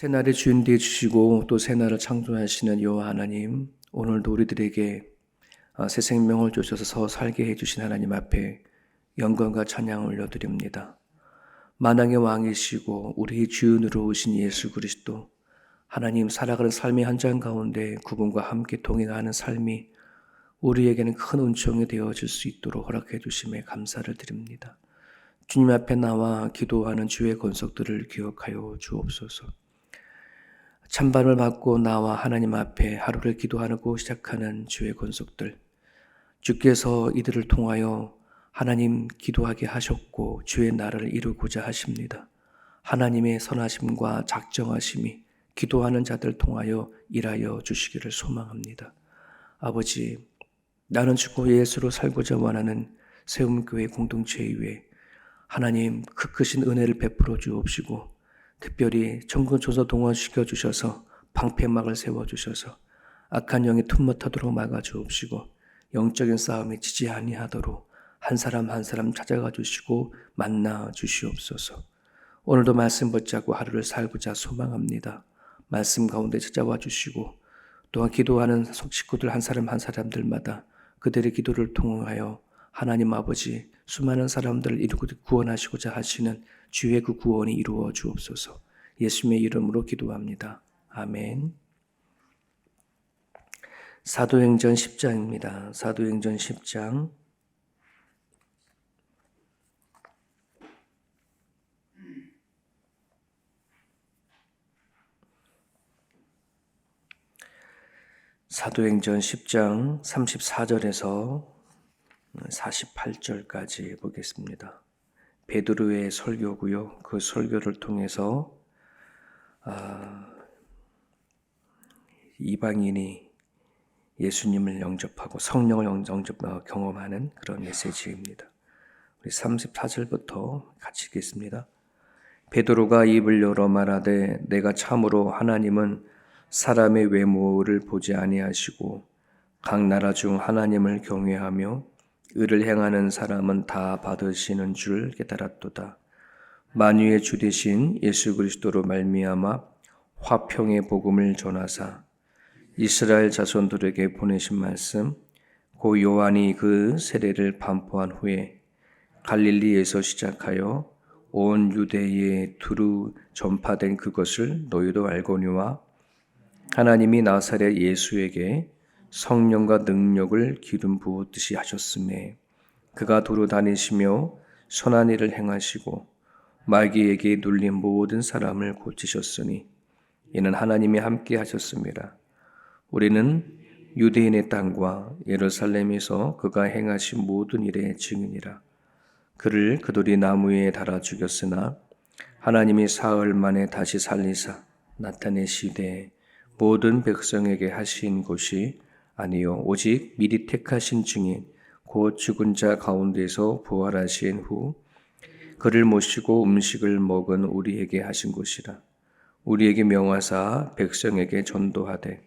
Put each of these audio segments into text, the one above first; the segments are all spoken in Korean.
새날의 주인 되어 주시고 또 새날을 창조하시는 여호와 하나님, 오늘도 우리들에게 아, 새 생명을 주셔서 서 살게 해주신 하나님 앞에 영광과 찬양을 올려드립니다. 만왕의 왕이시고 우리의 주인으로 오신 예수 그리스도, 하나님 살아가는 삶의 현장 가운데 그분과 함께 동행하는 삶이 우리에게는 큰 은총이 되어질 수 있도록 허락해 주심에 감사를 드립니다. 주님 앞에 나와 기도하는 주의 권속들을 기억하여 주옵소서. 찬반을 받고 나와 하나님 앞에 하루를 기도하고 시작하는 주의 권속들. 주께서 이들을 통하여 하나님 기도하게 하셨고 주의 나라를 이루고자 하십니다. 하나님의 선하심과 작정하심이 기도하는 자들 통하여 일하여 주시기를 소망합니다. 아버지, 나는 죽고 예수로 살고자 원하는 세움교회 공동체 위에 하나님 그 크신 은혜를 베풀어 주옵시고 특별히 청근조사 동원시켜 주셔서 방패막을 세워 주셔서 악한 영이 틈못하도록 막아 주옵시고 영적인 싸움에 지지 아니하도록 한 사람 한 사람 찾아가 주시고 만나 주시옵소서. 오늘도 말씀 붙잡고 하루를 살고자 소망합니다. 말씀 가운데 찾아와 주시고 또한 기도하는 식구들 한 사람 한 사람들마다 그들의 기도를 통하여 하나님 아버지 수많은 사람들을 이루고 구원하시고자 하시는 주의 그 구원이 이루어 주옵소서. 예수님의 이름으로 기도합니다. 아멘. 사도행전 10장입니다. 사도행전 10장 사도행전 10장 34절에서 48절까지 보겠습니다. 베드로의 설교고요. 그 설교를 통해서 아, 이방인이 예수님을 영접하고 성령을 영접 어, 경험하는 그런 메시지입니다. 우리 34절부터 같이 읽겠습니다. 베드로가 입을 열어 말하되 내가 참으로 하나님은 사람의 외모를 보지 아니하시고 각 나라 중 하나님을 경외하며 의를 행하는 사람은 다 받으시는 줄 깨달았도다. 만유의 주 대신 예수 그리스도로 말미암아 화평의 복음을 전하사 이스라엘 자손들에게 보내신 말씀 고 요한이 그 세례를 반포한 후에 갈릴리에서 시작하여 온 유대에 두루 전파된 그것을 너희도 알거니와 하나님이 나사렛 예수에게 성령과 능력을 기름 부었듯이 하셨음에 그가 도로 다니시며 선한 일을 행하시고 마귀에게 눌린 모든 사람을 고치셨으니 이는 하나님이 함께 하셨습니다. 우리는 유대인의 땅과 예루살렘에서 그가 행하신 모든 일의 증인이라. 그를 그들이 나무에 달아 죽였으나 하나님이 사흘 만에 다시 살리사 나타내시되 모든 백성에게 하신 것이 아니요 오직 미리 택하신 증인 곧 죽은 자 가운데서 부활하신 후 그를 모시고 음식을 먹은 우리에게 하신 것이라. 우리에게 명하사 백성에게 전도하되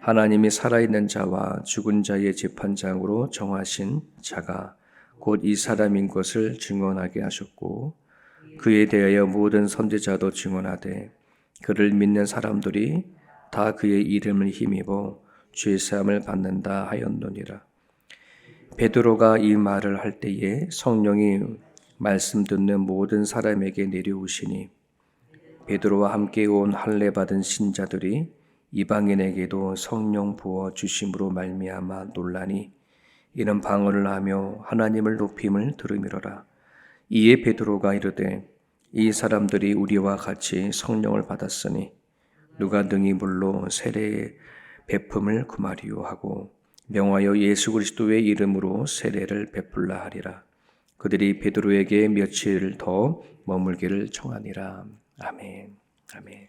하나님이 살아있는 자와 죽은 자의 재판장으로 정하신 자가 곧 이 사람인 것을 증언하게 하셨고 그에 대하여 모든 선지자도 증언하되 그를 믿는 사람들이 다 그의 이름을 힘입어 죄 사함을 받는다 하였노니라. 베드로가 이 말을 할 때에 성령이 말씀 듣는 모든 사람에게 내려오시니 베드로와 함께 온 할례 받은 신자들이 이방인에게도 성령 부어 주심으로 말미암아 논란이 이는 방언을 하며 하나님을 높임을 들으미로라. 이에 베드로가 이르되 이 사람들이 우리와 같이 성령을 받았으니 누가 등이 물로 세례의 베품을 구마리오 하고 명하여 예수 그리스도의 이름으로 세례를 베풀라 하리라. 그들이 베드로에게 며칠 더 머물기를 청하니라. 아멘. 아멘.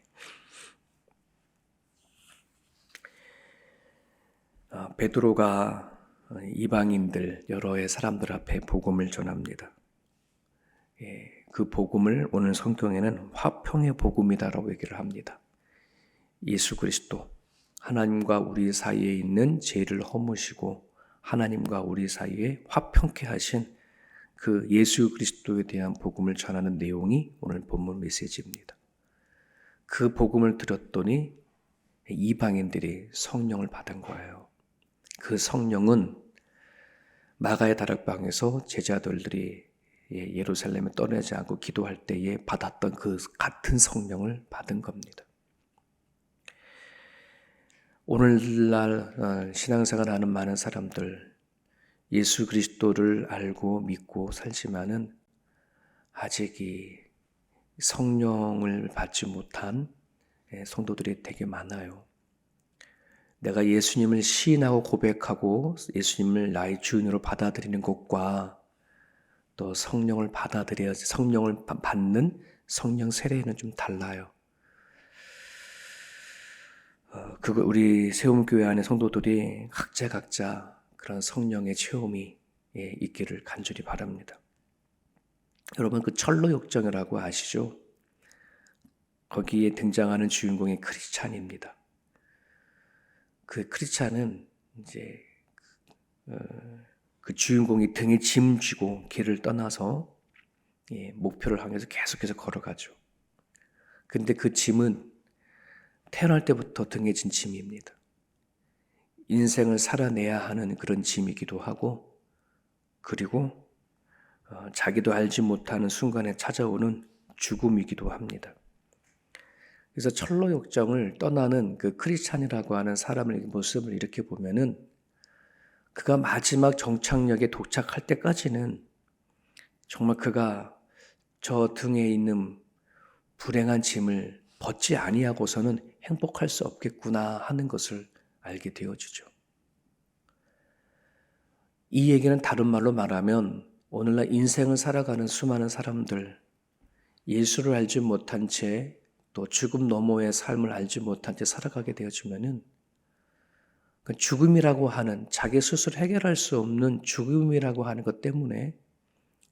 아, 베드로가 이방인들 여러의 사람들 앞에 복음을 전합니다. 예, 그 복음을 오늘 성경에는 화평의 복음이다라고 얘기를 합니다. 예수 그리스도 하나님과 우리 사이에 있는 죄를 허무시고 하나님과 우리 사이에 화평케 하신 그 예수 그리스도에 대한 복음을 전하는 내용이 오늘 본문 메시지입니다. 그 복음을 들었더니 이방인들이 성령을 받은 거예요. 그 성령은 마가의 다락방에서 제자들이 예, 예루살렘에 떠나지 않고 기도할 때에 받았던 그 같은 성령을 받은 겁니다. 오늘날 어, 신앙생활 하는 많은 사람들 예수 그리스도를 알고 믿고 살지만은 아직 이 성령을 받지 못한 예, 성도들이 되게 많아요. 내가 예수님을 시인하고 고백하고 예수님을 나의 주인으로 받아들이는 것과 또 성령을 받아들여야지 성령을 받는 성령 세례는 좀 달라요. 어, 그거 우리 세움교회 안에 성도들이 각자 각자 그런 성령의 체험이 예, 있기를 간절히 바랍니다. 여러분 그 철로 역정이라고 아시죠? 거기에 등장하는 주인공이 크리스찬입니다. 그 크리스찬은 이제 어, 그 주인공이 등에 짐 쥐고 길을 떠나서 예, 목표를 향해서 계속해서 걸어가죠. 근데 그 짐은 태어날 때부터 등에 진 짐입니다. 인생을 살아내야 하는 그런 짐이기도 하고, 그리고 어, 자기도 알지 못하는 순간에 찾아오는 죽음이기도 합니다. 그래서 철로 역정을 떠나는 그 크리스찬이라고 하는 사람의 모습을 이렇게 보면은 그가 마지막 정착역에 도착할 때까지는 정말 그가 저 등에 있는 불행한 짐을 벗지 아니하고서는 행복할 수 없겠구나 하는 것을 알게 되어주죠. 이 얘기는 다른 말로 말하면 오늘날 인생을 살아가는 수많은 사람들, 예수를 알지 못한 채 또 죽음 너머의 삶을 알지 못한 채 살아가게 되어지면은 그 죽음이라고 하는 자기 스스로 해결할 수 없는 죽음이라고 하는 것 때문에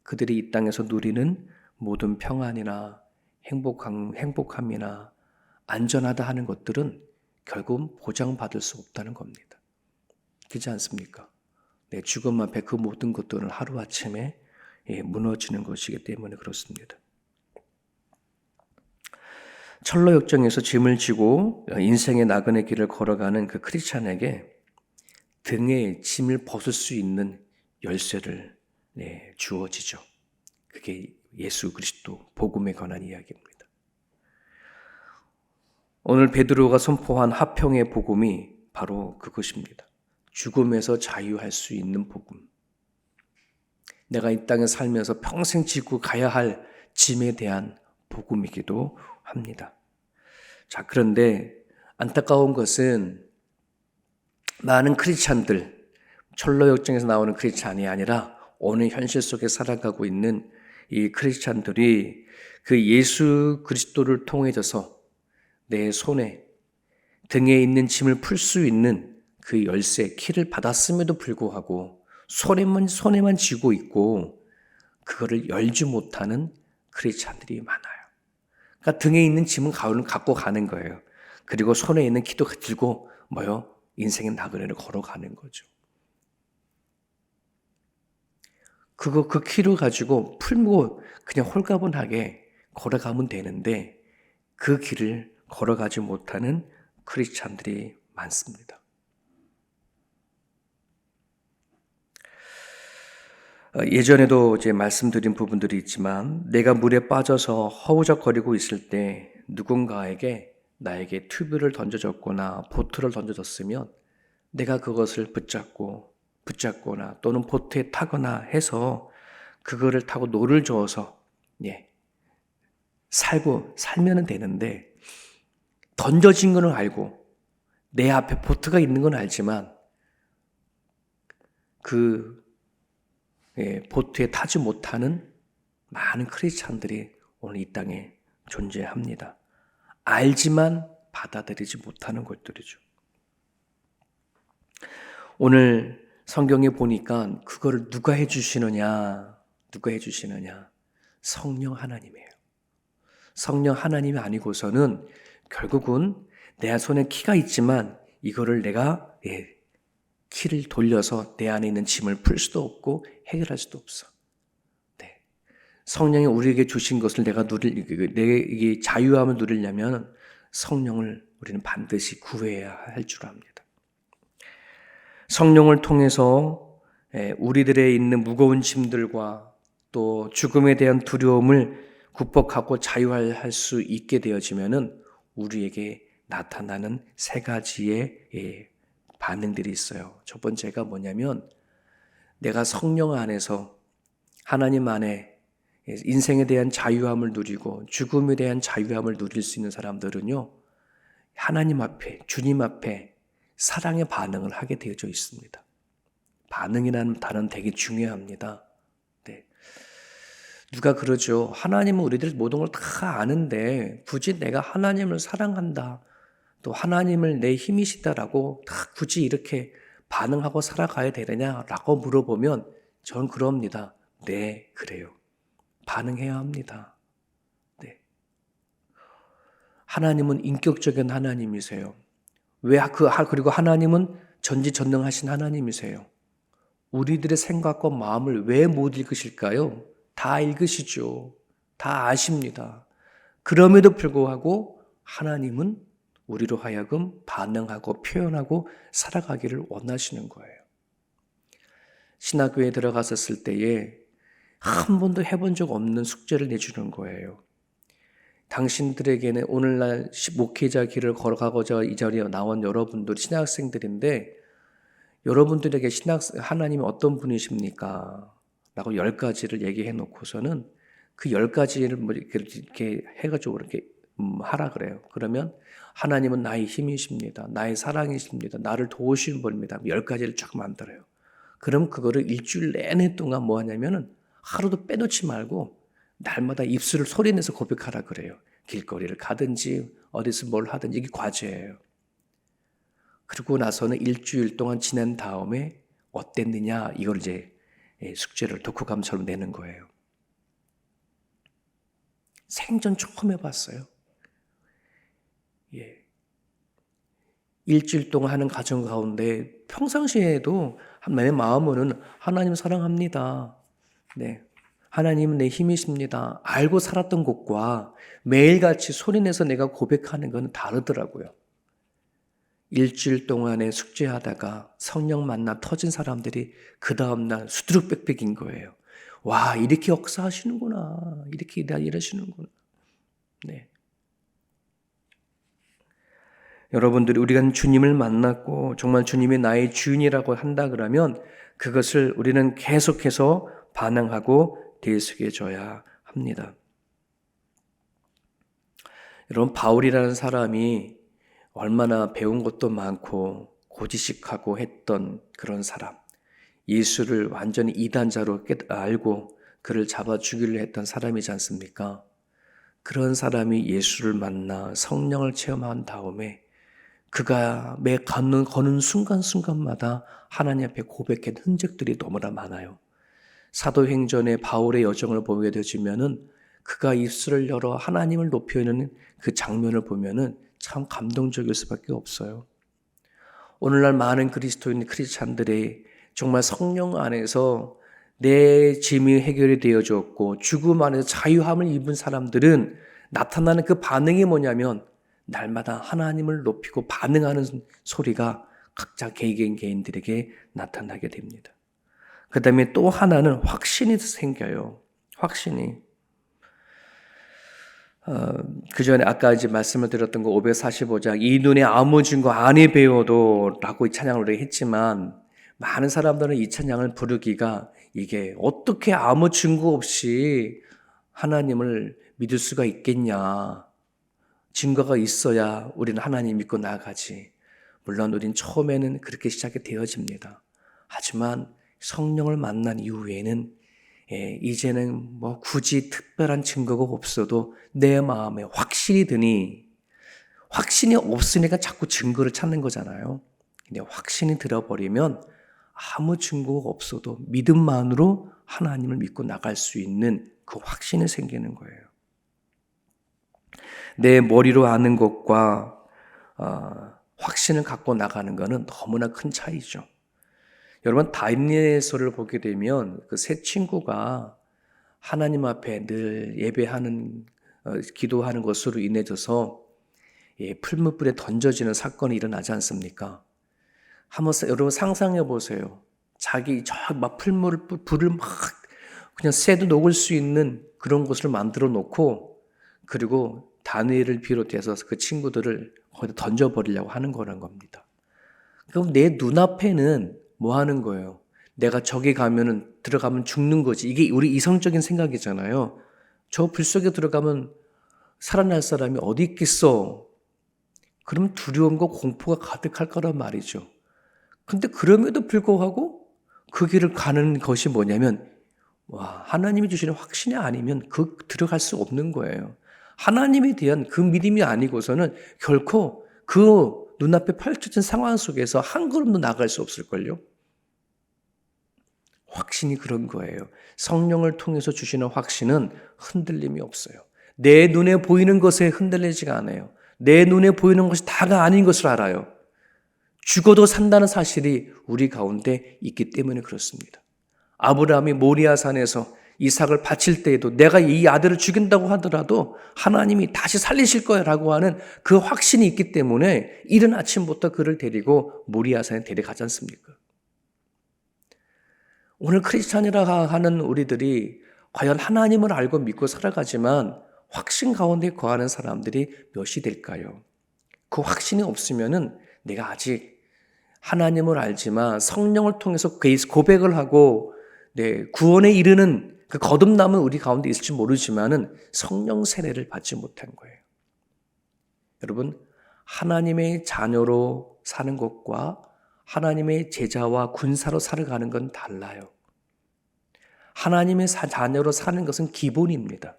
그들이 이 땅에서 누리는 모든 평안이나 행복함, 행복함이나 안전하다 하는 것들은 결국 보장받을 수 없다는 겁니다. 그렇지 않습니까? 내 죽음 앞에 그 모든 것들은 하루아침에 예, 무너지는 것이기 때문에 그렇습니다. 철로 역정에서 짐을 지고 인생의 나그네 길을 걸어가는 그 크리스찬에게 등에 짐을 벗을 수 있는 열쇠를 네, 주어지죠. 그게 예수 그리스도 복음에 관한 이야기입니다. 오늘 베드로가 선포한 화평의 복음이 바로 그것입니다. 죽음에서 자유할 수 있는 복음. 내가 이 땅에 살면서 평생 지고 가야 할 짐에 대한 복음이기도 합니다. 자, 그런데 안타까운 것은 많은 크리스찬들, 철로 역정에서 나오는 크리스찬이 아니라 오늘 현실 속에 살아가고 있는 이 크리스찬들이 그 예수 그리스도를 통해져서 내 손에 등에 있는 짐을 풀 수 있는 그 열쇠 키를 받았음에도 불구하고 손에만 손에만 쥐고 있고 그거를 열지 못하는 크리스찬들이 많아요. 그러니까 등에 있는 짐은 가을을 갖고 가는 거예요. 그리고 손에 있는 키도 들고 뭐요? 인생의 나그네를 걸어가는 거죠. 그거 그 키를 가지고 풀고 그냥 홀가분하게 걸어가면 되는데 그 길을 걸어가지 못하는 크리스찬들이 많습니다. 어, 예전에도 이제 말씀드린 부분들이 있지만 내가 물에 빠져서 허우적거리고 있을 때 누군가에게 나에게 튜브를 던져줬거나 보트를 던져줬으면 내가 그것을 붙잡고 붙잡거나 또는 보트에 타거나 해서 그거를 타고 노를 저어서 예 살고 살면은 되는데 던져진 거는 알고 내 앞에 보트가 있는 건 알지만 그 예, 보트에 타지 못하는 많은 크리스찬들이 오늘 이 땅에 존재합니다. 알지만 받아들이지 못하는 것들이죠. 오늘 성경에 보니까 그거를 누가 해주시느냐, 누가 해주시느냐, 성령 하나님이에요. 성령 하나님이 아니고서는 결국은 내 손에 키가 있지만 이거를 내가 예, 키를 돌려서 내 안에 있는 짐을 풀 수도 없고 해결할 수도 없어. 성령이 우리에게 주신 것을 내가 누릴, 내 자유함을 누리려면 성령을 우리는 반드시 구해야 할 줄 압니다. 성령을 통해서 예, 우리들의 있는 무거운 짐들과 또 죽음에 대한 두려움을 극복하고 자유할 수 있게 되어지면은 우리에게 나타나는 세 가지의 예, 반응들이 있어요. 첫 번째가 뭐냐면 내가 성령 안에서 하나님 안에 인생에 대한 자유함을 누리고 죽음에 대한 자유함을 누릴 수 있는 사람들은요. 하나님 앞에 주님 앞에 사랑의 반응을 하게 되어져 있습니다. 반응이라는 단어는 되게 중요합니다. 네. 누가 그러죠. 하나님은 우리들 모든 걸 다 아는데 굳이 내가 하나님을 사랑한다. 또 하나님을 내 힘이시다라고 다 굳이 이렇게 반응하고 살아가야 되느냐라고 물어보면 전 그럽니다. 네, 그래요. 반응해야 합니다. 네. 하나님은 인격적인 하나님이세요. 왜 그, 그리고 하나님은 전지전능하신 하나님이세요. 우리들의 생각과 마음을 왜 못 읽으실까요? 다 읽으시죠. 다 아십니다. 그럼에도 불구하고 하나님은 우리로 하여금 반응하고 표현하고 살아가기를 원하시는 거예요. 신학교에 들어갔었을 때에 한 번도 해본 적 없는 숙제를 내주는 거예요. 당신들에게는 오늘날 목회자 길을 걸어가고자 이 자리에 나온 여러분들 신학생들인데 여러분들에게 신학 하나님이 어떤 분이십니까? 라고 열 가지를 얘기해 놓고서는 그 열 가지를 뭐 이렇게, 해가지고 이렇게 음, 하라 그래요. 그러면 하나님은 나의 힘이십니다. 나의 사랑이십니다. 나를 도우시는 분입니다. 열 가지를 쫙 만들어요. 그럼 그거를 일주일 내내 동안 뭐 하냐면은 하루도 빼놓지 말고 날마다 입술을 소리내서 고백하라 그래요. 길거리를 가든지 어디서 뭘 하든지 이게 과제예요. 그리고 나서는 일주일 동안 지난 다음에 어땠느냐 이걸 이제 예, 숙제를 독후감처럼 내는 거예요. 생전 처음 해봤어요. 예. 일주일 동안 하는 과정 가운데 평상시에도 내 마음으로는 하나님 사랑합니다. 네. 하나님은 내 힘이십니다. 알고 살았던 것과 매일같이 소리내서 내가 고백하는 것은 다르더라고요. 일주일 동안에 숙제하다가 성령 만나 터진 사람들이 그 다음날 수두룩빽빽인 거예요. 와, 이렇게 역사하시는구나. 이렇게 일하시는구나. 네. 여러분들이 우리가 주님을 만났고 정말 주님이 나의 주인이라고 한다 그러면 그것을 우리는 계속해서 반응하고 대속해줘야 합니다. 여러분, 바울이라는 사람이 얼마나 배운 것도 많고 고지식하고 했던 그런 사람. 예수를 완전히 이단자로 알고 그를 잡아 죽이려 했던 사람이지 않습니까? 그런 사람이 예수를 만나 성령을 체험한 다음에 그가 매 걷는, 거는 순간순간마다 하나님 앞에 고백한 흔적들이 너무나 많아요. 사도행전의 바울의 여정을 보게 되지면은 그가 입술을 열어 하나님을 높여는 그 장면을 보면은 참 감동적일 수밖에 없어요. 오늘날 많은 그리스도인 크리스찬들이 정말 성령 안에서 내 짐이 해결이 되어졌고 죽음 안에서 자유함을 입은 사람들은 나타나는 그 반응이 뭐냐면 날마다 하나님을 높이고 반응하는 소리가 각자 개개인 개인들에게 나타나게 됩니다. 그 다음에 또 하나는 확신이 생겨요. 확신이. 어, 그 전에 아까 이제 말씀을 드렸던 거 545장 이 눈에 아무 증거 아니 배워도 라고 이 찬양을 했지만 많은 사람들은 이 찬양을 부르기가 이게 어떻게 아무 증거 없이 하나님을 믿을 수가 있겠냐. 증거가 있어야 우리는 하나님 믿고 나아가지. 물론 우린 처음에는 그렇게 시작이 되어집니다. 하지만 성령을 만난 이후에는 예, 이제는 뭐 굳이 특별한 증거가 없어도 내 마음에 확신이 드니 확신이 없으니까 자꾸 증거를 찾는 거잖아요. 근데 확신이 들어버리면 아무 증거가 없어도 믿음만으로 하나님을 믿고 나갈 수 있는 그 확신이 생기는 거예요. 내 머리로 아는 것과 어, 확신을 갖고 나가는 것은 너무나 큰 차이죠. 여러분 다니엘서를 보게 되면 그 세 친구가 하나님 앞에 늘 예배하는 어, 기도하는 것으로 인해져서 예, 풀무불에 던져지는 사건이 일어나지 않습니까? 한번 사- 여러분 상상해 보세요. 자기 저막 풀물을 불- 불을 막 그냥 새도 녹을 수 있는 그런 곳을 만들어 놓고 그리고 다니엘을 비롯해서 그 친구들을 거기다 던져 버리려고 하는 거란 겁니다. 그럼 내 눈앞에는 뭐 하는 거예요? 내가 저기 가면은 들어가면 죽는 거지. 이게 우리 이성적인 생각이잖아요. 저 불 속에 들어가면 살아날 사람이 어디 있겠어? 그럼 두려움과 공포가 가득할 거란 말이죠. 근데 그럼에도 불구하고 그 길을 가는 것이 뭐냐면 와, 하나님이 주시는 확신이 아니면 그 들어갈 수 없는 거예요. 하나님에 대한 그 믿음이 아니고서는 결코 그 눈앞에 펼쳐진 상황 속에서 한 걸음도 나갈 수 없을걸요. 확신이 그런 거예요. 성령을 통해서 주시는 확신은 흔들림이 없어요. 내 눈에 보이는 것에 흔들리지가 않아요. 내 눈에 보이는 것이 다가 아닌 것을 알아요. 죽어도 산다는 사실이 우리 가운데 있기 때문에 그렇습니다. 아브라함이 모리아산에서 이삭을 바칠 때에도 내가 이 아들을 죽인다고 하더라도 하나님이 다시 살리실 거야라고 하는 그 확신이 있기 때문에 이른 아침부터 그를 데리고 모리아산에 데려가지 않습니까? 오늘 크리스찬이라 하는 우리들이 과연 하나님을 알고 믿고 살아가지만 확신 가운데 거하는 사람들이 몇이 될까요? 그 확신이 없으면은 내가 아직 하나님을 알지만 성령을 통해서 고백을 하고 네, 구원에 이르는 그 거듭남은 우리 가운데 있을지 모르지만은 성령 세례를 받지 못한 거예요. 여러분, 하나님의 자녀로 사는 것과 하나님의 제자와 군사로 살아가는 건 달라요. 하나님의 자녀로 사는 것은 기본입니다.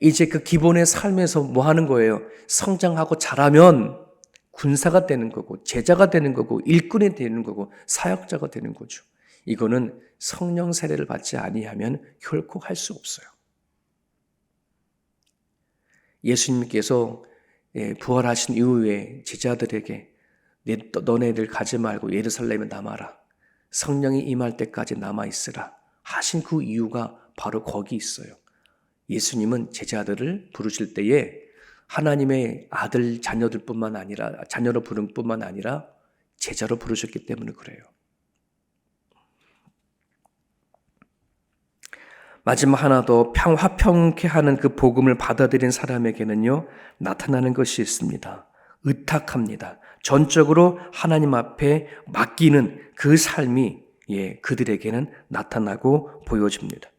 이제 그 기본의 삶에서 뭐 하는 거예요? 성장하고 자라면 군사가 되는 거고, 제자가 되는 거고, 일꾼이 되는 거고, 사역자가 되는 거죠. 이거는 성령 세례를 받지 아니하면 결코 할 수 없어요. 예수님께서 예, 부활하신 이후에 제자들에게 너네들 가지 말고 예루살렘에 남아라. 성령이 임할 때까지 남아 있으라. 하신 그 이유가 바로 거기 있어요. 예수님은 제자들을 부르실 때에 하나님의 아들 자녀들뿐만 아니라 자녀로 부른 뿐만 아니라 제자로 부르셨기 때문에 그래요. 마지막 하나 더 평, 화평케 하는 그 복음을 받아들인 사람에게는요, 나타나는 것이 있습니다. 의탁합니다. 전적으로 하나님 앞에 맡기는 그 삶이, 예, 그들에게는 나타나고 보여집니다.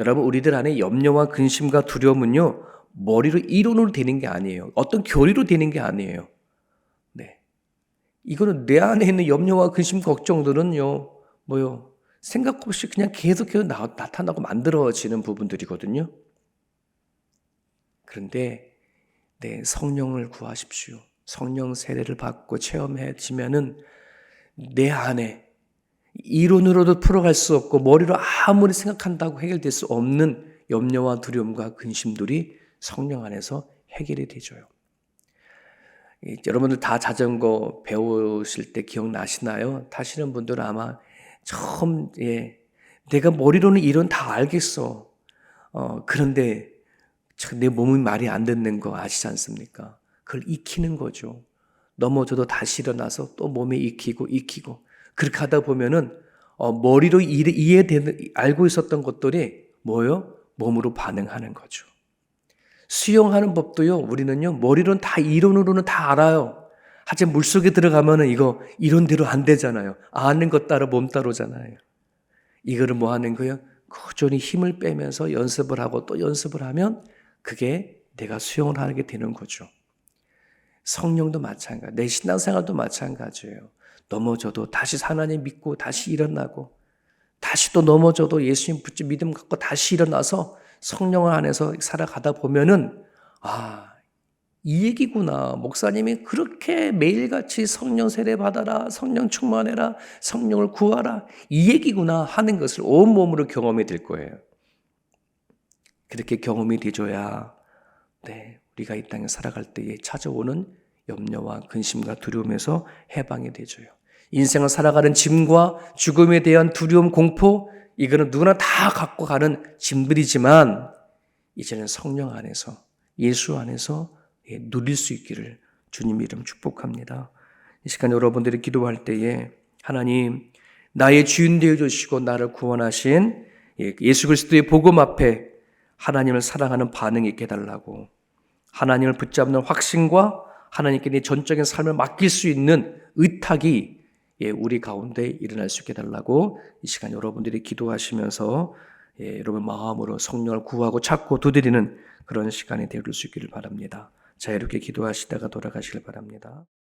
여러분, 우리들 안에 염려와 근심과 두려움은요, 머리로 이론으로 되는 게 아니에요. 어떤 교리로 되는 게 아니에요. 네. 이거는 내 안에 있는 염려와 근심, 걱정들은요, 뭐요, 생각 없이 그냥 계속해서 나, 타나고 만들어지는 부분들이거든요. 그런데 네, 성령을 구하십시오. 성령 세례를 받고 체험해지면은 내 안에 이론으로도 풀어갈 수 없고 머리로 아무리 생각한다고 해결될 수 없는 염려와 두려움과 근심들이 성령 안에서 해결이 되죠요. 여러분들 다 자전거 배우실 때 기억나시나요? 타시는 분들은 아마 처음 예 내가 머리로는 이론 다 알겠어. 어 그런데 내 몸이 말이 안 듣는 거 아시지 않습니까? 그걸 익히는 거죠. 넘어져도 다시 일어나서 또 몸에 익히고 익히고 그렇게 하다 보면은 어, 머리로 이해되는 알고 있었던 것들이 뭐요? 몸으로 반응하는 거죠. 수영하는 법도요. 우리는요 머리로는 다 이론으로는 다 알아요. 하지만 물속에 들어가면은 이거 이론대로 안 되잖아요. 아는 것 따로 몸 따로잖아요. 이거를 뭐 하는 거예요? 꾸준히 힘을 빼면서 연습을 하고 또 연습을 하면 그게 내가 수용을 하게 되는 거죠. 성령도 마찬가지, 내 신앙생활도 마찬가지예요. 넘어져도 다시 하나님 믿고 다시 일어나고 다시 또 넘어져도 예수님 붙지 믿음 갖고 다시 일어나서 성령 안에서 살아가다 보면은 아 이 얘기구나. 목사님이 그렇게 매일같이 성령 세례 받아라. 성령 충만해라. 성령을 구하라. 이 얘기구나 하는 것을 온몸으로 경험이 될 거예요. 그렇게 경험이 되줘야 네, 우리가 이 땅에 살아갈 때에 찾아오는 염려와 근심과 두려움에서 해방이 되줘요. 인생을 살아가는 짐과 죽음에 대한 두려움, 공포, 이거는 누구나 다 갖고 가는 짐들이지만, 이제는 성령 안에서, 예수 안에서 예, 누릴 수 있기를 주님 이름 축복합니다. 이 시간 여러분들이 기도할 때에 하나님 나의 주인 되어 주시고 나를 구원하신 예, 예수 그리스도의 복음 앞에 하나님을 사랑하는 반응이 있게 해달라고 하나님을 붙잡는 확신과 하나님께 내 전적인 삶을 맡길 수 있는 의탁이 예, 우리 가운데 일어날 수 있게 해달라고 이 시간 여러분들이 기도하시면서 예, 여러분 마음으로 성령을 구하고 찾고 두드리는 그런 시간이 되어줄 수 있기를 바랍니다. 자 이렇게 기도하시다가 돌아가시길 바랍니다.